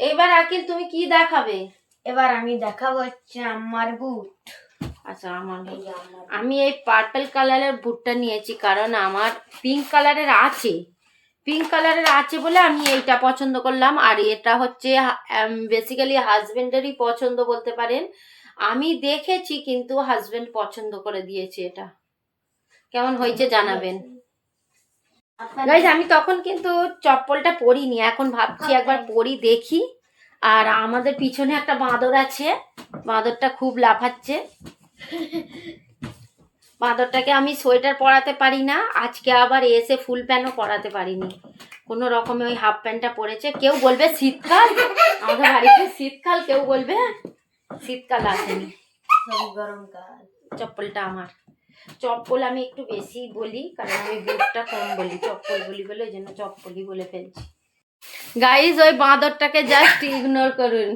এবার আকিল তুমি কি দেখাবে? এবার আমি দেখাবো হচ্ছে আমার বুট আচ্ছা আমার আমি এই পার্পল কালারের বুটটা নিয়েছি কারণ আমার পিঙ্ক কালারের আছে। পিঙ্ক কালারের আছে বলে আমি এইটা পছন্দ করলাম আর এটা হচ্ছে বেসিক্যালি হাজবেন্ডেরই পছন্দ বলতে পারেন। আমি দেখেছি কিন্তু হাজবেন্ড পছন্দ করে দিয়েছে এটা। কেমন হয়েছে জানাবেন? গাইজ আমি তখন কিন্তু চপ্পলটা পরিনি এখন ভাবছি একবার পরি দেখি। আর আমাদের পিছনে একটা বাঁদর আছে বাঁদরটা খুব লাফাচ্ছে। বাঁদরটাকে আমি সোয়েটার পরাতে পারি না আজকে আবার এসে ফুল প্যান্টও পরাতে পারিনি। কোনো রকমে ওই হাফ প্যান্টটা পরেছে। কেউ বলবে শীতকাল আমাদের বাড়িতে শীতকাল কেউ বলবে শীতকাল আসেনি। গরমকাল। চপ্পলটা আমার। চপ্পল আমি একটু বেশি বলি, কারণ আমি বুটটা কম বলি, চপ্পল বলি বলে ওই জন্য চপ্পলই বলে ফেলছি। গাইজ ওই বাঁদরটাকে জাস্ট ইগনোর করুন।